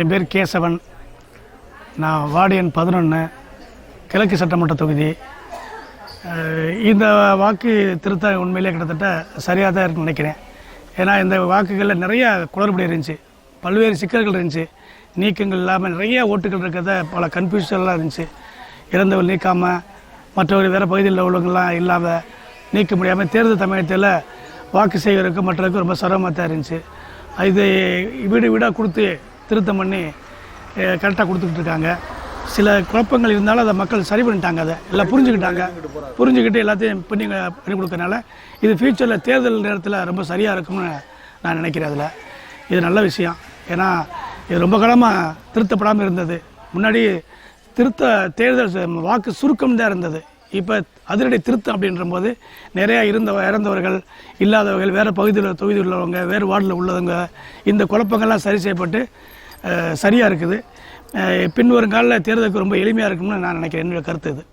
என் பேர் கேசவன். நான் வார்டு எண் பதினொன்று கிழக்கு சட்டமன்ற தொகுதி. இந்த வாக்கு திருத்தம் உண்மையிலே கிட்டத்தட்ட சரியாக தான் இருக்குன்னு நினைக்கிறேன். ஏன்னா இந்த வாக்குகளில் நிறைய குளறுபடி இருந்துச்சு. பல்வேறு சிக்கல்கள் இருந்துச்சு. நீக்கங்கள் இல்லாமல் நிறைய ஓட்டுகள் இருக்கிறத பல கன்ஃபியூஷன்லாம் இருந்துச்சு. இறந்தவர் நீக்காமல் மற்றவர்கள் வேறு பகுதியில் உள்ளவங்கள்லாம் இல்லாமல் நீக்க முடியாமல் தேர்தல் தமிழகத்தில் வாக்கு செய்வதற்கு மற்றவருக்கு ரொம்ப சிரமமாக தான் இருந்துச்சு. இது வீடு வீடாக கொடுத்து திருத்தம் பண்ணி கரெக்டாக கொடுத்துக்கிட்டு இருக்காங்க. சில குழப்பங்கள் இருந்தாலும் அதை மக்கள் சரி பண்ணிட்டாங்க அதை. எல்லாம் புரிஞ்சுக்கிட்டாங்க. புரிஞ்சுக்கிட்டு எல்லாத்தையும் பண்ணி பண்ணி கொடுக்கறனால இது ஃப்யூச்சரில் தேர்தல் நேரத்தில் ரொம்ப சரியாக இருக்கும்னு நான் நினைக்கிறேன் அதில். இது நல்ல விஷயம். ஏன்னா இது ரொம்ப காலமாக திருத்தப்படாமல் இருந்தது. முன்னாடி திருத்த தேர்தல் வாக்கு சுருக்கம் தான் இருந்தது. இப்போ அதிரடி திருத்தம் அப்படின்ற போது நிறையா இருந்த இறந்தவர்கள் இல்லாதவர்கள் வேறு பகுதியில் தொகுதி உள்ளவங்க வேறு வார்டில் உள்ளவங்க இந்த குழப்பங்கள்லாம் சரி செய்யப்பட்டு சரியாக இருக்குது. அஹ் பின் தேர்தலுக்கு ரொம்ப எளிமையாக இருக்கும்னு நான் நினைக்கிறேன். என்னுடைய கருத்து இது.